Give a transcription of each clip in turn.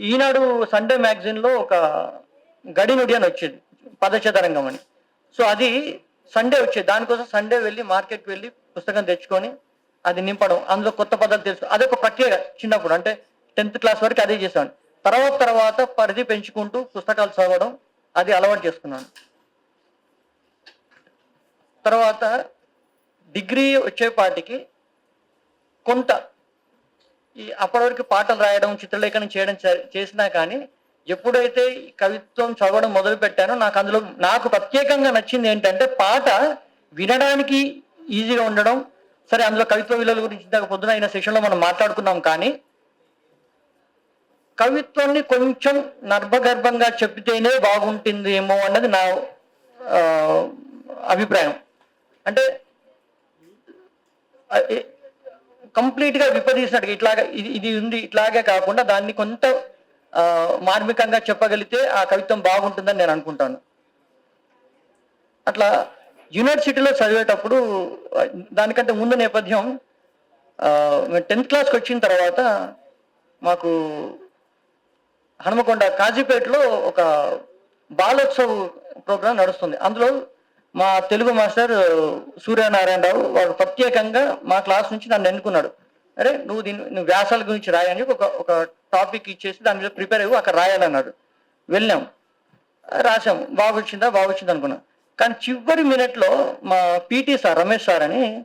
ఈనాడు Sunday మ్యాగజైన్లో ఒక గడినుడి అని వచ్చేది పదచదరంగం అని. సో అది సండే వచ్చేది. దానికోసం సండే వెళ్ళి మార్కెట్కి వెళ్ళి పుస్తకం తెచ్చుకొని అది నింపడం అందులో కొత్త పదాలు తెలుసు. అదొక ప్రక్రియ చిన్నప్పుడు అంటే టెన్త్ క్లాస్ వరకు అదే చేసాను తర్వాత తర్వాత పరిధి పెంచుకుంటూ పుస్తకాలు చదవడం అది అలవాటు చేసుకున్నాను. తర్వాత డిగ్రీ వచ్చేపాటికి కొంత ఈ అప్పటి వరకు పాటలు రాయడం చిత్రలేఖనం చేయడం చేసినా కానీ ఎప్పుడైతే ఈ కవిత్వం చదవడం మొదలు పెట్టానో నాకు అందులో నాకు ప్రత్యేకంగా నచ్చింది ఏంటంటే పాట వినడానికి ఈజీగా ఉండడం. సరే అందులో కవిత్వ విలువల గురించి ఇందాక పొద్దున అయిన సెషన్లో మనం మాట్లాడుకున్నాం కానీ కవిత్వాన్ని కొంచెం నర్భగర్భంగా చెప్తేనే బాగుంటుందేమో అన్నది నా అభిప్రాయం. అంటే కంప్లీట్గా విపరీసినట్టుగా ఇట్లాగా ఇది ఇది ఉంది ఇట్లాగే కాకుండా దాన్ని కొంత మార్మికంగా చెప్పగలిగితే ఆ కవిత్వం బాగుంటుందని నేను అనుకుంటాను. అట్లా యూనివర్సిటీలో చదివేటప్పుడు దానికంటే ముందు నేపథ్యం టెన్త్ క్లాస్కి వచ్చిన తర్వాత మాకు హనుమకొండ కాజీపేటలో ఒక బాలోత్సవ్ ప్రోగ్రాం నడుస్తుంది. అందులో మా తెలుగు మాస్టర్ సూర్యనారాయణరావు వాడు ప్రత్యేకంగా మా క్లాస్ నుంచి నన్ను ఎన్నుకున్నాడు. అరే నువ్వు దీని నువ్వు వ్యాసాల గురించి రాయని ఒక ఒక టాపిక్ ఇచ్చేసి దాని మీద ప్రిపేర్ అయ్యి అక్కడ రాయాలన్నాడు వెళ్ళాం. రాసాం బాగా వచ్చిందా? బాగా వచ్చిందా అనుకున్నాం. కానీ చివరి మినిట్లో మా పీటీ సార్ రమేష్ సార్ అని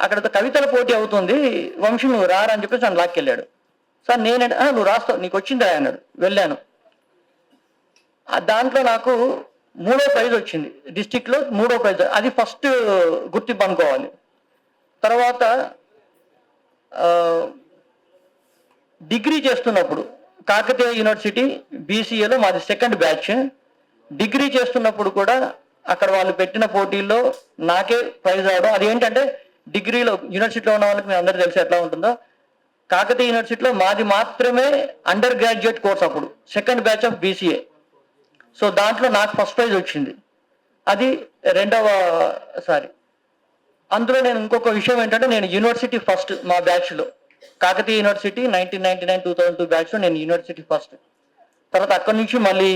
అక్కడ కవితల పోటీ అవుతుంది వంశీ నువ్వు రారా అని చెప్పేసి నన్ను లాక్కెళ్ళాడు. సార్ నేనంటే నువ్వు రాస్తావు నీకు వచ్చిందా అన్నాడు. వెళ్ళాను. దాంట్లో నాకు మూడో ప్రైజ్ వచ్చింది. డిస్టిక్లో మూడో ప్రైజ్. అది ఫస్ట్ గుర్తింపు అనుకోవాలి. తర్వాత డిగ్రీ చేస్తున్నప్పుడు కాకతీయ యూనివర్సిటీ బీసీఏలో మాది సెకండ్ బ్యాచ్. డిగ్రీ చేస్తున్నప్పుడు కూడా అక్కడ వాళ్ళు పెట్టిన పోటీల్లో నాకే ప్రైజ్ రావడం. అది ఏంటంటే డిగ్రీలో యూనివర్సిటీలో ఉన్న వాళ్ళకి మీ అందరూ తెలిసి ఎట్లా ఉంటుందో. కాకతీయ యూనివర్సిటీలో మాది మాత్రమే అండర్ గ్రాడ్యుయేట్ కోర్స్ అప్పుడు. Second batch of BCA. So దాంట్లో నాకు ఫస్ట్ ప్రైజ్ వచ్చింది. అది రెండవ సారి అందులో నేను ఇంకొక విషయం ఏంటంటే నేను యూనివర్సిటీ ఫస్ట్ మా బ్యాచ్లో Kakatiya university nineteen ninety nine two thousand two బ్యాచ్లో నేను యూనివర్సిటీ ఫస్ట్ తర్వాత అక్కడి నుంచి మళ్ళీ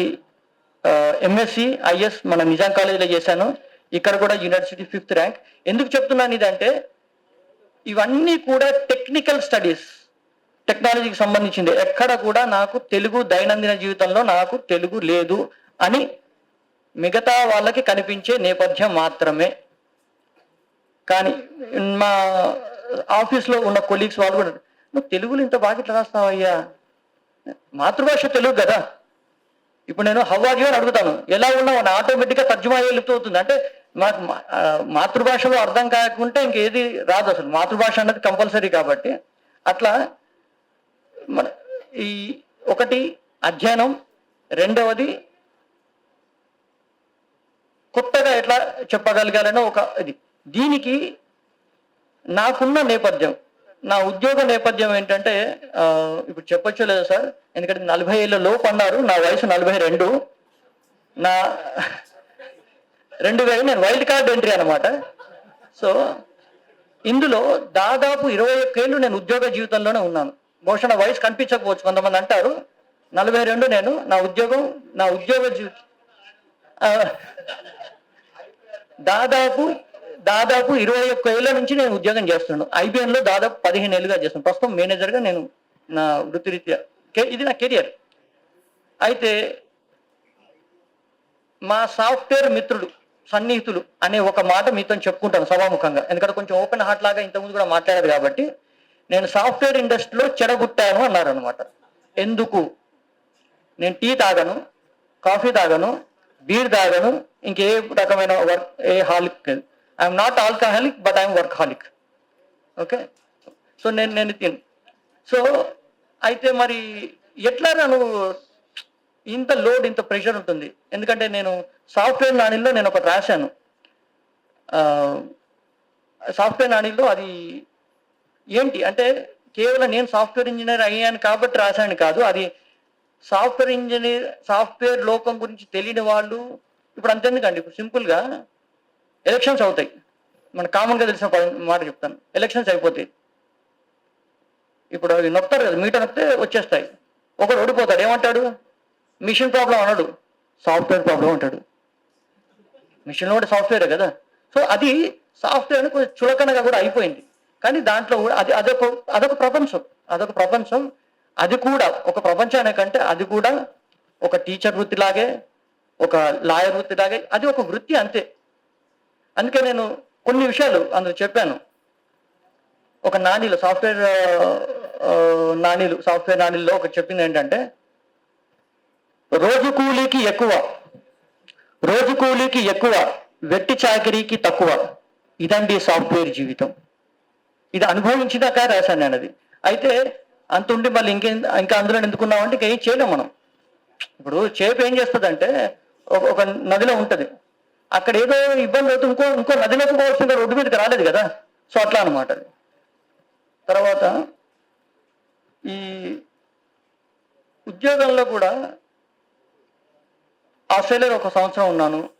ఎంఎస్సి ఐఎస్ మన నిజాం కాలేజీలో చేశాను. ఇక్కడ కూడా యూనివర్సిటీ ఫిఫ్త్ ర్యాంక్ ఎందుకు చెప్తున్నాను ఇదంటే ఇవన్నీ కూడా టెక్నికల్ స్టడీస్ టెక్నాలజీకి సంబంధించింది. ఎక్కడ కూడా నాకు తెలుగు దైనందిన జీవితంలో నాకు తెలుగు లేదు. అని మిగతా వాళ్ళకి కనిపించే నేపథ్యం మాత్రమే. కానీ మా ఆఫీస్లో ఉన్న కొలీగ్స్ వాళ్ళు కూడా నువ్వు తెలుగులో ఇంత బాగా ఇట్లా రాస్తావయ్యా మాతృభాష తెలుగు కదా. ఇప్పుడు నేను హవ్వాగి అని అడుగుతాను. ఎలా ఉన్నా అని ఆటోమేటిక్గా తర్జుమా అవుతుంది. అంటే మాకు మా- మాతృభాషలో అర్థం కాకుంటే ఇంకేది రాదు అసలు. మాతృభాష అన్నది కంపల్సరీ కాబట్టి అట్లా మన ఈ ఒకటి అధ్యయనం రెండవది కొత్తగా ఎట్లా చెప్పగలగాలనో ఒక ఇది. దీనికి నాకున్న నేపథ్యం నా ఉద్యోగ నేపథ్యం ఏంటంటే ఇప్పుడు చెప్పొచ్చో లేదా సార్? ఎందుకంటే నలభై ఏళ్ళ లోపు అన్నారు నా వయసు నలభై రెండు. నా రెండు వేలు నేను వైల్డ్ కార్డ్ ఎంట్రీ అనమాట సో ఇందులో దాదాపు ఇరవై ఒక్కేళ్ళు నేను ఉద్యోగ జీవితంలోనే ఉన్నాను. బహుశా నా వయసు కనిపించకపోవచ్చు కొంతమంది అంటారు. నలభై రెండు నేను నా ఉద్యోగం నా ఉద్యోగ జీవితం దాదాపు దాదాపు ఇరవై ఒక్క ఏళ్ళ నుంచి నేను ఉద్యోగం చేస్తున్నాను. IBM దాదాపు పదిహేను ఏళ్ళుగా చేస్తున్నాను. ప్రస్తుతం మేనేజర్గా నేను నా వృత్తిరీత్యా కే- ఇది నా కెరియర్. అయితే మా సాఫ్ట్వేర్ మిత్రుడు సన్నిహితులు అనే ఒక మాట మీతో చెప్పుకుంటాను సభాముఖంగా. ఎందుకంటే కొంచెం ఓపెన్ హార్ట్ లాగా ఇంతకుముందు కూడా మాట్లాడారు కాబట్టి నేను సాఫ్ట్వేర్ ఇండస్ట్రీలో చెడగొట్టాను అన్నారు అనమాట ఎందుకు? నేను టీ తాగను కాఫీ తాగను బీర్ తాగను ఇంకే రకమైన workaholic I'm not alcoholic but I'm workaholic okay so నేను నేను తిను. సో అయితే మరి ఎట్లా నువ్వు? ఇంత లోడ్ ఇంత ప్రెషర్ ఉంటుంది. ఎందుకంటే నేను సాఫ్ట్వేర్ నాణిలో నేను ఒకటి రాశాను. సాఫ్ట్వేర్ నాణిలో అది ఏంటి? అంటే కేవలం నేను సాఫ్ట్వేర్ ఇంజనీర్ అయ్యాను కాబట్టి రాశాను కాదు. అది సాఫ్ట్వేర్ ఇంజనీర్ సాఫ్ట్వేర్ లోకం గురించి తెలియని వాళ్ళు ఇప్పుడు అంతెందుకండి ఇప్పుడు సింపుల్గా ఎలక్షన్స్ అవుతాయి. మన కామన్గా తెలిసిన మాట చెప్తాను. ఎలక్షన్స్ అయిపోతాయి. ఇప్పుడు అవి నొక్కుతారు కదా మీటర్ నొక్కితే వచ్చేస్తాయి. ఒకడు ఓడిపోతాడు ఏమంటాడు? మిషన్ ప్రాబ్లం అనడు. సాఫ్ట్వేర్ ప్రాబ్లం అంటాడు. మిషన్లో కూడా సాఫ్ట్వేరే కదా. సో అది సాఫ్ట్వేర్ అని కొంచెం చులకనగా కూడా అయిపోయింది. కానీ దాంట్లో కూడా అది అదొక అదొక ప్రపంచం. అదొక ప్రపంచం. అది కూడా ఒక ప్రపంచానికంటే అది కూడా ఒక టీచర్ వృత్తిలాగే ఒక లాయర్ వృత్తిలాగే అది ఒక వృత్తి అంతే. అందుకే నేను కొన్ని విషయాలు అందులో చెప్పాను. ఒక నాణీలు సాఫ్ట్వేర్ నాణీలు సాఫ్ట్వేర్ నాణీల్లో ఒక చెప్పింది ఏంటంటే రోజు కూలీకి ఎక్కువ రోజు కూలీకి ఎక్కువ వెట్టి చాకరీకి తక్కువ. ఇదండి సాఫ్ట్వేర్ జీవితం. ఇది అనుభవించినాక రాశాను నేను అది. అయితే అంత ఉండి మళ్ళీ ఇంకే ఇంకా అందులో ఎందుకున్నామంటే ఇంకా ఏం చేయలేం మనం. ఇప్పుడు చేప ఏం చేస్తుందంటే ఒక ఒక నదిలో ఉంటుంది. అక్కడ ఏదో ఇబ్బంది అవుతుంది. ఇంకో ఇంకో నదిలోకి పోవాల్సిన రోడ్డు మీదకి రాలేదు కదా. సో అట్లా అనమాట అది. తర్వాత ఈ ఉద్యోగంలో కూడా ఆస్ట్రేలియాలో ఒక సంవత్సరం ఉన్నాను.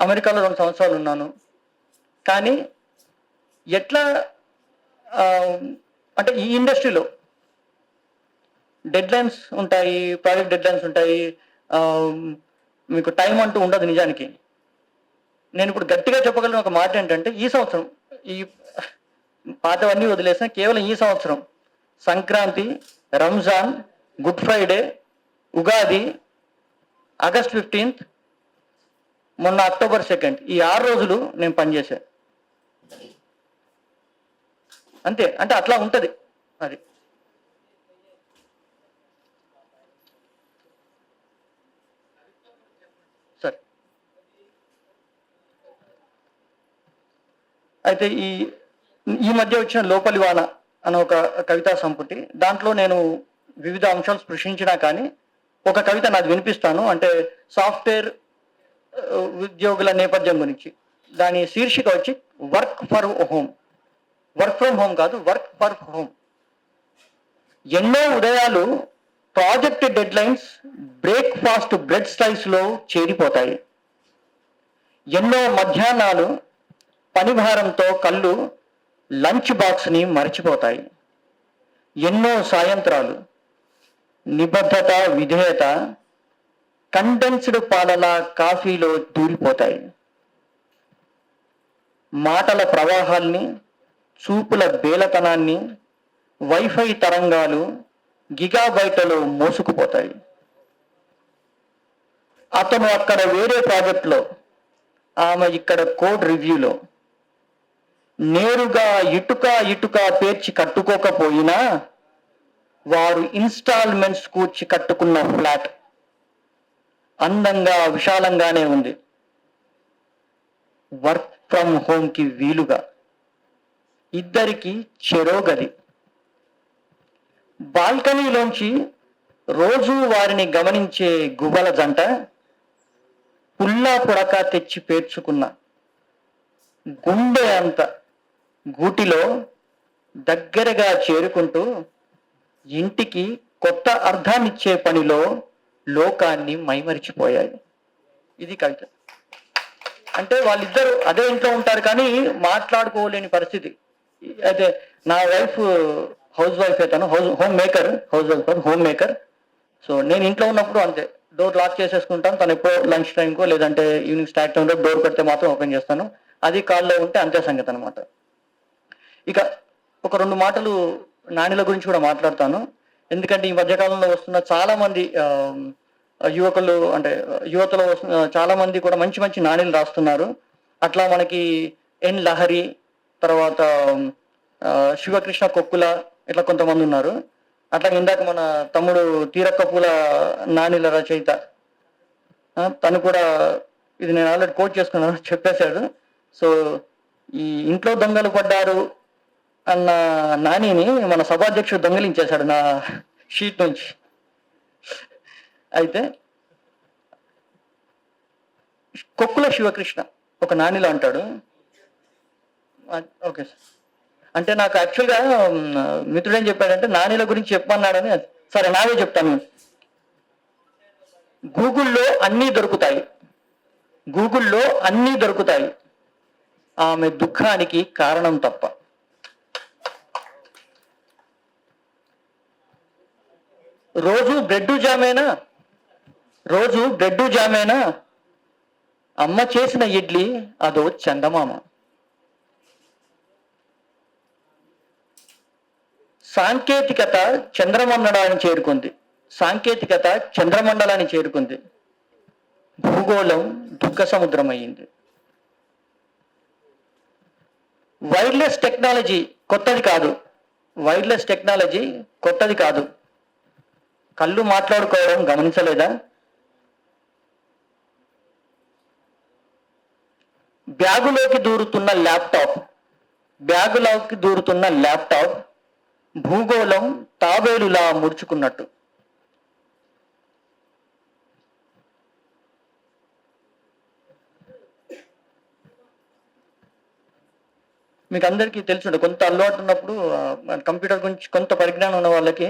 అమెరికాలో రెండు సంవత్సరాలు ఉన్నాను. కానీ ఎట్లా అంటే ఈ ఇండస్ట్రీలో డెడ్ లైన్స్ ఉంటాయి ప్రాజెక్ట్ డెడ్ లైన్స్ ఉంటాయి మీకు టైం అంటూ ఉండదు నిజానికి. నేను ఇప్పుడు గట్టిగా చెప్పగలిగిన ఒక మాట ఏంటంటే ఈ సంవత్సరం ఈ పాతవన్నీ వదిలేసిన కేవలం ఈ సంవత్సరం Sankranti Ramzan good Friday Ugadi August fifteenth మొన్న అక్టోబర్ సెకండ్ ఈ ఆరు రోజులు నేను పనిచేశాను అంతే అంటే అట్లా ఉంటుంది. అది. సరే. అయితే ఈ ఈ మధ్య వచ్చిన లోపలి వాన అనే ఒక కవితా సంపుటి దాంట్లో నేను వివిధ అంశాలు స్పృశించినా కానీ ఒక కవిత నాది వినిపిస్తాను. అంటే సాఫ్ట్వేర్ ఉద్యోగుల నేపథ్యం గురించి. దాని శీర్షిక వచ్చి work for home. Work from home కాదు వర్క్ ఫర్ హోమ్ ఎన్నో ఉదయాలు project dead lines breakfast bread స్లైస్లో చేరిపోతాయి. ఎన్నో మధ్యాహ్నాలు పనిభారంతో కళ్ళు లంచ్ బాక్స్ని మరచిపోతాయి. ఎన్నో సాయంత్రాలు నిబద్ధత విధేయత కండెన్స్డ్ పాలన కాఫీలో దూరిపోతాయి. మాటల ప్రవాహాల్ని చూపుల బేలతనాన్ని వైఫై తరంగాలు గిగాబైట్లలో మోసుకుపోతాయి. అతను అక్కడ వేరే ప్రాజెక్ట్లో ఆమె ఇక్కడ కోడ్ రివ్యూలో నేరుగా ఇటుక ఇటుక పేర్చి కట్టుకోకపోయినా వారు ఇన్స్టాల్మెంట్స్ కూర్చి కట్టుకున్న ఫ్లాట్. అందంగా విశాలంగానే ఉంది. వర్క్ ఫ్రమ్ హోమ్కి వీలుగా. ఇద్దరికి చెరో గది బాల్కనీలోంచి రోజు వారిని గమనించే గువ్వల జంట పుల్లా పుడక తెచ్చి పేర్చుకున్న గుండె అంత గూటిలో దగ్గరగా చేరుకుంటూ ఇంటికి కొత్త అర్థాన్నిచ్చే పనిలో లోకాన్ని మైమరిచిపోయాయి. ఇది కవిత. అంటే వాళ్ళిద్దరూ అదే ఇంట్లో ఉంటారు కానీ మాట్లాడుకోలేని పరిస్థితి. అయితే నా వైఫ్ హౌస్ వైఫ్ అయితే house homemaker housewife homemaker. So నేను ఇంట్లో ఉన్నప్పుడు అంతే. డోర్ లాక్ చేసేసుకుంటాను తను ఎప్పుడో లంచ్ టైంకో లేదంటే ఈవినింగ్ స్టార్ట్ టైంలో డోర్ పెడితే మాత్రం ఓపెన్ చేస్తాను. అది కాల్లో ఉంటే అంతే సంగతి అనమాట ఇక ఒక రెండు మాటలు నాణ్యుల గురించి కూడా మాట్లాడతాను. ఎందుకంటే ఈ మధ్యకాలంలో వస్తున్న చాలా మంది యువకులు అంటే యువతలో వస్తున్న చాలా మంది కూడా మంచి మంచి నాణ్యలు రాస్తున్నారు. అట్లా మనకి ఎన్ లహరి తర్వాత శివకృష్ణ కొక్కుల ఇట్లా కొంతమంది ఉన్నారు. అట్లా ఇందాక మన తమ్ముడు తీరక్క నానిల రచయిత తను కూడా ఇది నేను ఆల్రెడీ కోట్ చేసుకున్నాను చెప్పేశాడు. సో ఈ ఇంట్లో దొంగలు పడ్డారు అన్న నానిని మన సభాధ్యక్షుడు దొంగలించేశాడు నా షీట్ నుంచి. అయితే కొక్కుల శివకృష్ణ ఒక నానిలో అంటాడు ఓకే సార్. అంటే నాకు యాక్చువల్గా మిత్రుడు ఏం చెప్పాడంటే నానిల గురించి చెప్పమన్నాడని సరే నావే చెప్తాను. గూగుల్లో అన్నీ దొరుకుతాయి. గూగుల్లో అన్నీ దొరుకుతాయి. ఆమె దుఃఖానికి కారణం తప్ప. రోజు బ్రెడ్ జామేనా? రోజు బ్రెడ్ జామేనా? అమ్మ చేసిన ఇడ్లీ అదో చందమామ. సాంకేతికత చంద్రమండలాన్ని చేరుకుంది. సాంకేతికత చంద్రమండలాన్ని చేరుకుంది. భూగోళం దుఃఖ సముద్రం అయ్యింది వైర్లెస్ టెక్నాలజీ కొత్తది కాదు. వైర్లెస్ టెక్నాలజీ కొత్తది కాదు. కళ్ళు మాట్లాడుకోవడం గమనించలేదా? బ్యాగులోకి దూరుతున్న ల్యాప్టాప్. బ్యాగులోకి దూరుతున్న ల్యాప్టాప్ భూగోళం తాబేలులా ముడుచుకున్నట్టు. మీకు అందరికీ తెలుసుండే కొంత అలవాటు ఉన్నప్పుడు కంప్యూటర్ గురించి కొంత పరిజ్ఞానం ఉన్న వాళ్ళకి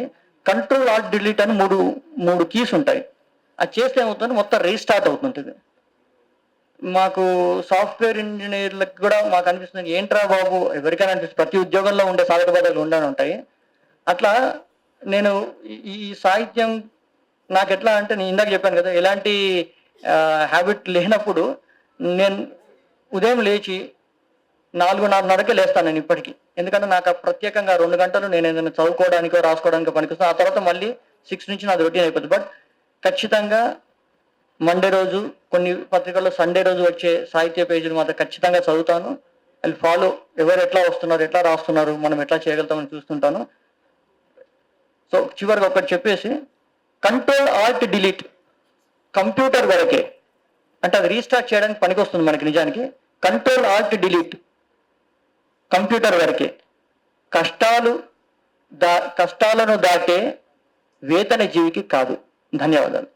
కంట్రోల్ ఆల్ట్ డిలీట్ అని మూడు మూడు కీస్ ఉంటాయి. అది చేస్తే ఏమవుతుంది? మొత్తం రీస్టార్ట్ అవుతుంటుంది. మాకు సాఫ్ట్వేర్ ఇంజనీర్లకు కూడా మాకు అనిపిస్తుంది ఏంట్రా బాబు? ఎవరికైనా అనిపిస్తుంది ప్రతి ఉద్యోగంలో ఉండే సాధక బాధలు ఉండని ఉంటాయి. అట్లా నేను ఈ- సాహిత్యం నాకు ఎట్లా అంటే నేను ఇందాక చెప్పాను కదా ఎలాంటి హ్యాబిట్ లేనప్పుడు నేను ఉదయం లేచి నాలుగు నాలుగున్నరకే లేస్తాను నేను ఇప్పటికీ. ఎందుకంటే నాకు ప్రత్యేకంగా రెండు గంటలు నేను ఏదైనా చదువుకోవడానికో రాసుకోవడానికో పనికొస్తాను ఆ తర్వాత మళ్ళీ సిక్స్ నుంచి నాది రొటీన్ అయిపోతుంది బట్ ఖచ్చితంగా మండే రోజు కొన్ని పత్రికల్లో సండే రోజు వచ్చే సాహిత్య పేజీలు మాత్రం ఖచ్చితంగా చదువుతాను. అండ్ ఫాలో ఎవరు ఎట్లా వస్తున్నారు ఎట్లా రాస్తున్నారు మనం ఎట్లా చేయగలుగుతామని చూస్తుంటాను. సో చివరిగా ఒకటి చెప్పేసి కంట్రోల్ ఆల్ట్ డిలీట్ కంప్యూటర్ వరకే. అంటే అది రీస్టార్ట్ చేయడానికి పనికొస్తుంది మనకి నిజానికి. కంట్రోల్ ఆల్ట్ డిలీట్ కంప్యూటర్ వరకే. కష్టాలు దా కష్టాలను దాటే వేతన జీవికి కాదు. ధన్యవాదాలు.